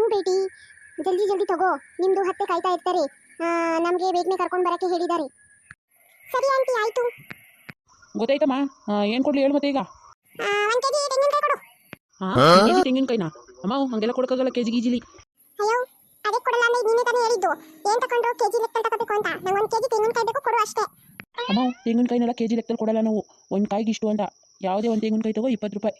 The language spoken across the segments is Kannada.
ಹ್ಞೂ ಬೇಟಿ. ಜಲ್ದಿ ಜಲ್ದಿ ತಗೋ. ನಿಮ್ದು ಹತ್ತೆ ಕಾಯ್ತಾ ಇರ್ತಾರೆ. ನಮಗೆ ಬೇಗನೆ ಕರ್ಕೊಂಡು ಬರೋಕ್ಕೆ ಹೇಳಿದ್ದಾರೆ. ಸರಿ ಆಂಟಿ ಆಯಿತು. ಗೊತ್ತಾಯ್ತಮ್ಮ. ಏನು ಕೊಡ್ಲಿ ಹೇಳು ಮತ್ತೆ ಈಗ. ಒಂದು ಕೆಜಿ ತೆಂಗಿನಕಾಯಿ ಕೊಡು. ಹಾಂ ತೆಂಗಿನಕಾಯಿನಾ? ಅಮ್ಮ ಹಂಗೆಲ್ಲ ಕೊಡೋಕ್ಕಾಗಲ್ಲ ಕೆಜಿ ಗೀಜಿಲಿ. ಅಯ್ಯೋ ಅದಕ್ಕೆ ಕೊಡಲ್ಲ ಅಂದ್ರೆ ನೀನೇ ತಾನೇ ಹೇಳಿದ್ದು. ಏನ್ ತಗೊಂಡ್ರು ಕೆಜಿ ಲೆಕ್ಕ ತಗೋಬೇಕು ಅಂತ. ನಂಗೆ ಒಂದು ಕೆಜಿ ತೆಂಗಿನಕಾಯಿ ಬೇಕು ಕೊಡು ಅಷ್ಟೇ. ಅಮ್ಮ ತೆಂಗಿನಕಾಯಿನೆಲ್ಲ ಕೆ ಜಿ ಲೆಕ್ಕದಲ್ಲಿ ಕೊಡಲ್ಲ ನಾವು. ಒಂದು ಕಾಯಿಗೆ ಇಷ್ಟು ಅಂತ. ಯಾವುದೇ ಒಂದು ತೆಂಗಿನಕಾಯಿ ತಗೋ ಇಪ್ಪತ್ತು ರೂಪಾಯಿ.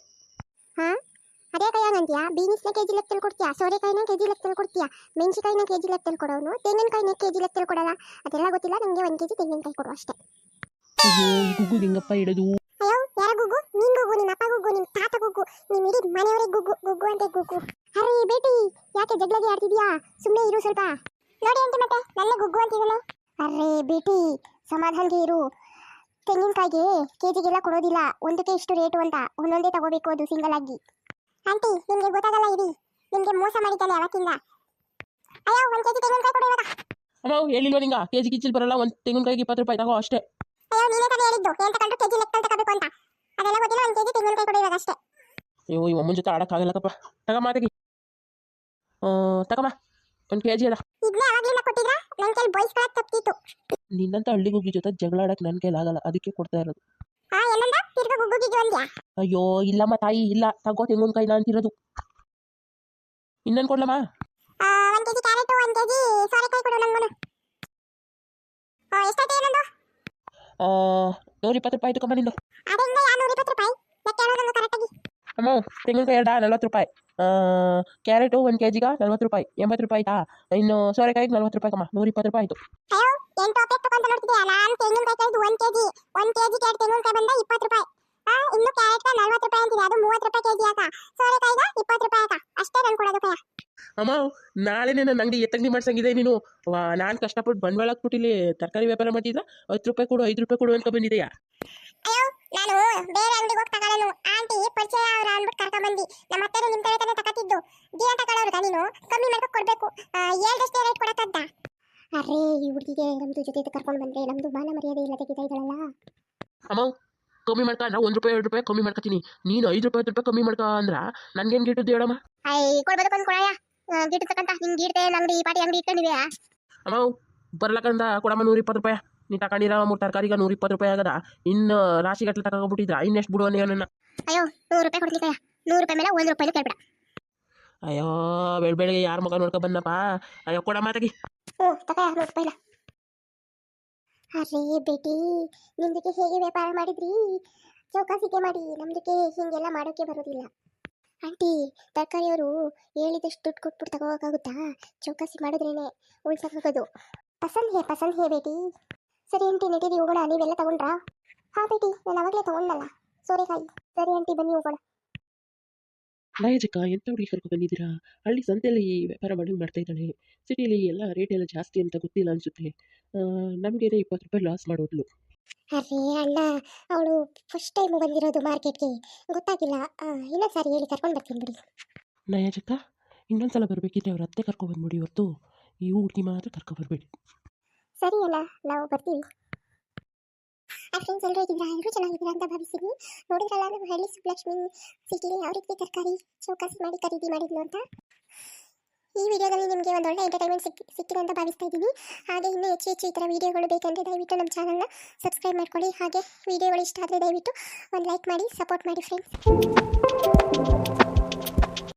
ಅದೇ ಕೈಯಾಗ ಅಂತೀಯಾ ಬೀನ್ಸ್ನ ಕೆಜಿ ಲೆಕ್ಕದಲ್ಲಿ ಕೊಡ್ತೀಯಾ? ಸೋರೆಕಾಯಿನ ಕೆಜಿ ಲೆಕ್ಕದಲ್ಲಿ ಕೊಡ್ತೀಯಾ? ಮೆಣಸಿಕಾಯಿನ ಕೆಜಿ ಲೆಕ್ಕದಲ್ಲಿ ಕೊಡೋನು? ತೆಂಗಿನಕಾಯಿನ ಕೆಜಿ ಲೆಕ್ಕದಲ್ಲಿ ಕೊಡಲ್ಲ ಅದೆಲ್ಲ ಗೊತ್ತಿಲ್ಲ ನನಗೆ ಒಂದು ಕೆಜಿ ತೆಂಗಿನಕಾಯಿ ಕೊಡು ಅಷ್ಟೇ. ಅಯ್ಯೋ ಈ ಗುಗ್ಗು ಹೆಂಗಪ್ಪ ಇಡೋದು ಅಯ್ಯೋ ಯಾರ ಗುಗ್ಗು? ನಿನ್ ಗುಗ್ಗು ನಿಮ್ಮ ಅಪ್ಪ ಗುಗ್ಗು ನಿಮ್ಮ ತಾತ ಗುಗ್ಗು ನಿಮ್ಮ ಇಡೀ ಮನೆಯವರಿಗೆ ಗುಗ್ಗು ಗುಗ್ಗು ಅಂತ ಗುಗ್ಗು. ಅರೆ ಬೇಟಿ ಯಾಕೆ ಜಗಳಗೆ ಆಡ್ತಿದ್ಯಾ? ಸುಮ್ಮನೆ ಇರು ಸ್ವಲ್ಪ. ನೋಡಿ ಅಂತ ಮತ್ತೆ ನನ್ನ ಗುಗ್ಗು ಅಂತಿದ್ದಾನೆ ಅರೆ ಬೇಟಿ ಸಮಾಧಾನಗೆ ಇರು. ತೆಂಗಿನಕಾಯಿಗೆ ಕೆಜಿಗೆಲ್ಲ ಕೊಡೋದಿಲ್ಲ. ಒಂದಕ್ಕೆ ಇಷ್ಟು ರೇಟು ಅಂತ. ಒಂದೊಂದೇ ತಗೋಬೇಕು ಅದು ಸಿಂಗಲ್ ಆಗಿ. ಆಂಟಿ ನಿಮ್ಗೆ ಗೊತ್ತಾಗಲ್ಲ ಇರಿ. ನಿಮ್ಗೆ ಮೋಸ ಮಾಡಿದ್ದಾನೆ ಅವತ್ತಿಂದ. ಅಯ್ಯೋ ಒಂದ್ ಕೆಜಿ ತೆಂಗಿನಕಾಯಿ ಕೊಡು ಇವಾಗ. ಅಮ್ಮ ಹೇಳಿಲ್ವ ನಿಂಗ ಕೆಜಿ ಕಿಚ್ಚಿಲ್ ಬರಲ್ಲ ಒಂದು ತೆಂಗಿನಕಾಯಿಗೆ ಇಪ್ಪತ್ತು ರೂಪಾಯಿ ತಗೋ ಅಷ್ಟೇ. ಅಯ್ಯೋ ನೀನೇ ತಾನೇ ಹೇಳಿದ್ದು. ಏನ್ ತಗೊಂಡು ಕೆಜಿ ಲೆಕ್ಕ ತಗೋಬೇಕು ಅಂತ. ಅದೆಲ್ಲ ಗೊತ್ತಿಲ್ಲ ಒಂದ್ ಕೆಜಿ ತೆಂಗಿನಕಾಯಿ ಕೊಡು ಇವಾಗ ಅಷ್ಟೇ. ಅಯ್ಯೋ ಈ ಅಮ್ಮನ ಜೊತೆ ಆಡಕ್ಕಾಗಲ್ಲಕ್ಕಪ್ಪ ತಗಮ್ಮ ತೆಗಿ ತಗಮ್ಮ ಒಂದು ಕೆಜಿ ಅದ. ಇದನ್ನೇ ಅವಾಗ್ಲಿಂದ ಕೊಟ್ಟಿದ್ರ? ನನ್ ಬಾಯ್ಸ್ ಕಳಕ್ಕೆ ತಪ್ಪಿತ್ತು. ನಿನ್ನಂತ ಹಳ್ಳಿ ಗುಗ್ಗಿ ಜೊತೆ ಜಗಳ ಆಡಕ್ಕೆ ನನ್ ಕೈಲಾಗಲ್ಲ ಅದಕ್ಕೆ ಕೊಡ್ತಾ ಇರೋದು. ಹಾ ಏನಂದ ತಿರ್ಗ ಗುಗ್ಗುಗಿಗೆ ಅಂದ್ಯಾ? ಅಯ್ಯೋ ಇಲ್ಲಮ್ಮ ತಾಯಿ ಇಲ್ಲ. ತಗೋ ತೆಂಗಿನಕಾಯಿನ ಅಂತಿರೋದು. ಇನ್ನೇನು ಕೊಡ್ಲಮ್ಮ? ಆ, ಒಂದ್ ಕೆಜಿ ಕ್ಯಾರೆಟ್ ಒಂದ್ ಕೆಜಿ ಸೋರೆಕಾಯಿ ಕೊಡು ನಂಗೊಂದು ಎಷ್ಟಾಯ್ತು ಏನೊಂದು? ನೂರ ಇಪ್ಪತ್ತು ರೂಪಾಯಿ ತಗೊಂಬ ನಿಂದು. ಅದರಿಂದ ಯಾ ನೂರ ಇಪ್ಪತ್ತು ರೂಪಾಯಿ ಕರೆಕ್ಟಾಗಿ ಅಮ್ಮ ತೆಂಗಿನಕಾಯಿ ಎರಡ ನಲ್ವತ್ತು ರೂಪಾಯಿ. ಆ, ಕ್ಯಾರೆಟು ಒಂದು ಕೆ ಜಿಗೆ ನಲ್ವತ್ತು ರೂಪಾಯಿ. ಎಂಬತ್ತು ರೂಪಾಯಿ ಆಯ್ತಾ? ಇನ್ನು ಸೋರೆಕಾಯಿಗೆ ನಲ್ವತ್ತು ರೂಪಾಯಿ ಕಮ್ಮ. ನೂರ ಇಪ್ಪತ್ತು ರೂಪಾಯಿ ಆಯಿತು. ಅಯ್ಯೋ ಎಂಟು ಅಪೇಟ್ ತಗೊಂತ ನೋಡ್ತಿದ್ಯಾ? ನಾನು ತೆಂಗಿನಕಾಯಿ ಕೈದು ಒಂದ್ ಕೆಜಿ ಒಂದ್ ಕೆಜಿ ಕ್ಯಾರೆಟ್ ತೆಂಗಿನಕಾಯಿ ಬಂದ ಇಪ್ಪತ್ತು ರೂಪಾಯಿ. ಇನ್ನು ಕ್ಯಾರೆಟ್ ನಲ್ವತ್ತು ರೂಪಾಯಿ ಅಂತಿದೆ. ಅದು ಮೂವತ್ತು ರೂಪಾಯಿ ಕೆಜಿ ಆಕ ಸೋರೆಕಾಯಿಗ ಇಪ್ಪತ್ತು ರೂಪಾಯಿ ಆಕ ಅಷ್ಟೇ ತಂದು ಕೊಡೋದು ಕಯ್ಯ ಅಮ್ಮ ನಾಳೆನೇ ನನ್ನ ಅಂಗಡಿ ಎತ್ತಂಗಡಿ ಮಾಡ್ಸಂಗಿದೆ ನೀನು. ನಾನು ಕಷ್ಟಪಟ್ಟು ಬಂಡವಾಳ ಹಾಕ್ಬಿಟ್ಟು ಇಲ್ಲಿ ತರಕಾರಿ ವ್ಯಾಪಾರ ಮಾಡ್ತಿದ್ದ ಹತ್ತು ರೂಪಾಯಿ ಕೊಡು ಐದು ರೂಪಾಯಿ ಕೊಡು ಅಂತ ಬಂದಿದೆಯಾ? ಅಯ್ಯೋ ನಾನು ಬೇರೆ ಅಂಗಡಿಗೆ ಹೋಗಿ ತಗೊಳ್ಳೋನು ಆಂಟಿ ಪರಿಚಯ ಅವ್ರ ಅಂದ್ಬಿಟ್ಟು ಕರ್ಕೊಂಡ್ ಬಂದಿ ನಮ್ಮ ಅತ್ತೆ ನಿಮ್ ತರ ತಾನೇ ತಗತಿದ್ದು ದಿನ ತಗೊಳ್ಳೋರ್ಗ ನೀನು. ಕಮ್ಮಿ ಮಾಡ್ಕೊಂಡು ಕೊಡ್ಬೇಕು. ಏಳ್ದಷ್ಟೇ ರೇಟ್ ಕೊಡಕದ್ದ ಅರೇ ಈ ಹುಡುಗಿಗೆ ನಮ್ದು ಜೊತೆ ಕರ್ಕೊಂಡು ಬಂದ್ರೆ ನಮ್ದು ಮಾನ ಮರ್ಯಾದೆ ಇಲ್ಲ ತೆಗಿತಾ ಇದ್ದಾಳಲ್ಲ ಅಮ್ಮ ಕಮ್ಮಿ ಮಾಡ್ಕ ನಾ ಒಂದು ರೂಪಾಯಿ ಎರಡು ರೂಪಾಯಿ ಕಮ್ಮಿ ಮಾಡ್ಕೊತೀನಿ. ನೀನು ಐದು ರೂಪಾಯಿ ಹತ್ತು ರೂಪಾಯಿ ಕಮ್ಮಿ ಮಾಡ್ಕ ಅಂದ್ರ ನನ್ಗೇನು ಗಿಟ್ಟದ್ದು ಹೇಳಮ್ಮ? ಅಮ್ಮ ಕೊಡ್ಬೇಕು ಒಂದು ಕೊಡಯ್ಯ. ಗಿಟ್ ತಕ್ಕಂತ ನಿಂಗೆ ಗಿಡ್ತೆ ಅಂಗಡಿ ಪಾಟಿ ಅಂಗಡಿ ಇಟ್ಕೊಂಡಿವೆ ಅಮ್ಮ ಬರ್ಲಕ್ಕಂದ ಕೊಡಮ್ಮ ನೂರ ಇಪ್ಪತ್ತು ರೂಪಾಯಿ. ನೀ ತಗೊಂಡಿರ ಮೂರು ತರಕಾರಿಗ ನೂರ ಇಪ್ಪತ್ತು ರೂಪಾಯಿ ಆಗದ. ಇನ್ನು ರಾಶಿ ಗಟ್ಟಲೆ ತಗೊಂಡ್ಬಿಟ್ಟಿದ್ರ ಇನ್ನೆಷ್ಟು ಬಿಡು ನನ್ನ. ಅಯ್ಯೋ ನೂರು ರೂಪಾಯಿ ಕೊಡ್ಲಿಕ್ಕೆ ನೂರು ರೂಪಾಯಿ ಮೇಲೆ ಒಂದು ರೂಪಾಯಿ ಕೇಳ್ಬೇಡ. ಅಯ್ಯೋ ಬೆಳ್ ಬೆಳಿಗ್ಗೆ ಯಾರ ಮಗ ನೋಡ್ಕೊ ಬಂದಪ್ಪ? ಅಯ್ಯೋ ಕೊಡಮ್ಮ ತಗಿ. ಹ್ಞೂ ತಗೊಳ್ಳ ನೂರು ರೂಪಾಯಿ ಇಲ್ಲ. ಅರೇ ಬೇಟಿ ನಿಮ್ದಕ್ಕೆ ಹೇಗೆ ವ್ಯಾಪಾರ ಮಾಡಿದ್ರಿ? ಚೌಕಾಸಿಗೆ ಮಾಡಿ, ನಮ್ದಕ್ಕೆ ಹೀಗೆಲ್ಲ ಮಾಡೋಕ್ಕೆ ಬರೋದಿಲ್ಲ. ಆಂಟಿ, ತರಕಾರಿಯವರು ಹೇಳಿದಷ್ಟು ದುಡ್ಡು ಕೊಟ್ಬಿಟ್ಟು ತಗೋಕ್ಕಾಗುತ್ತಾ ಚೌಕಾಸಿ ಮಾಡಿದ್ರೇನೆ ಉಳ್ಸಕ್ಕಾಗೋದು ಪಸಂದ್ ಹೇ ಪಸಂದ್ ಹೇ ಬೇಟಿ. ಸರಿ ಆಂಟಿ ನಡೀರಿ ಹೋಗೋಣ, ನೀವೆಲ್ಲ ತಗೊಂಡ್ರಾ? ಹಾಂ, ಬೇಟಿ, ನಾನು ಅವಾಗಲೇ ತಗೊಂಡಲ್ಲ ಸೋರೆಕಾಯಿ. ಸರಿ ಆಂಟಿ, ಬನ್ನಿ, ಹೋಗೋಣ. ನಯಜಕ್ಕ ಎಂತ ಹುಡುಗಿ ಕರ್ಕೊಂಡು ಬಂದಿದ್ದೀರಾ ಹಳ್ಳಿ ಸಂತೆಯಲ್ಲಿ ವ್ಯಾಪಾರ ಮಾಡಿ ಮಾಡ್ತಾ ಇದ್ದಾಳೆ. ಸಿಟಿಲಿ ಎಲ್ಲ ರೇಟ್ ಎಲ್ಲ ಜಾಸ್ತಿ ಅಂತ ಗೊತ್ತಿಲ್ಲ ಅನಿಸುತ್ತೆ. ನಮಗೇನೆ ಇಪ್ಪತ್ತು ರೂಪಾಯಿ ಲಾಸ್ ಮಾಡೋದ್ಲು. ಅರೇ ಅಣ್ಣ ಅವಳು ಫಸ್ಟ್ ಟೈಮ್ ಬಂದಿರೋದು ಮಾರ್ಕೆಟ್ಗೆ ಗೊತ್ತಾಗಿಲ್ಲ. ಇನ್ನೊಂದ್ ಸಾರಿ ಹೇಳಿ ಕರ್ಕೊಂಡು ಬರ್ತೀನಿ ಬಿಡಿ. ನಯಜಕ್ಕ ಇನ್ನೊಂದ್ಸಲ ಬರಬೇಕಿದ್ರೆ ಅವ್ರ ಅತ್ತೆ ಕರ್ಕೊಬಂದ್ಬಿಡಿ ಹೊರತು. ಈ ಹುಡುಗಿ ಮಾತ್ರ ಕರ್ಕೊಬರ್ಬೇಡಿ. ಸರಿ ಅಣ್ಣ ನಾವು ಬರ್ತೀವಿ. ಆ ಫ್ರೆಂಡ್ಸ್ ಎಲ್ಲರೂ ಇದ್ದೀರಾ ಎಲ್ಲರೂ ಚೆನ್ನಾಗಿದ್ದೀರಾ ಅಂತ ಭಾವಿಸಿದ್ವಿ ನೋಡಿದ್ರಲ್ಲ ನಮ್ಮ ಹಳ್ಳಿ ಸುಬ್ಲಕ್ಷ್ಮಿ ಸಿಟಿಲಿ ಯಾವ ರೀತಿ ತರಕಾರಿ ಚೌಕಾಸಿ ಮಾಡಿ ಖರೀದಿ ಮಾಡಿದ್ಲು ಅಂತ. ಈ ವಿಡಿಯೋದಲ್ಲಿ ನಿಮಗೆ ಒಂದು ಒಳ್ಳೆ ಎಂಟರ್ಟೈನ್ಮೆಂಟ್ ಸಿಕ್, ಸಿಕ್ಕಿದೆ ಅಂತ ಭಾವಿಸ್ತಾ ಇದ್ದೀನಿ. ಹಾಗೆ ಇನ್ನೂ ಹೆಚ್ಚು ಹೆಚ್ಚು ಈ ಥರ ವೀಡಿಯೋಗಳು ಬೇಕಂದರೆ ದಯವಿಟ್ಟು ನಮ್ಮ ಚಾನಲ್ನ ಸಬ್ಸ್ಕ್ರೈಬ್ ಮಾಡ್ಕೊಳ್ಳಿ. ಹಾಗೆ ವೀಡಿಯೋಗಳು ಇಷ್ಟ ಆದರೆ ದಯವಿಟ್ಟು ಒಂದು ಲೈಕ್ ಮಾಡಿ ಸಪೋರ್ಟ್ ಮಾಡಿ ಫ್ರೆಂಡ್ಸ್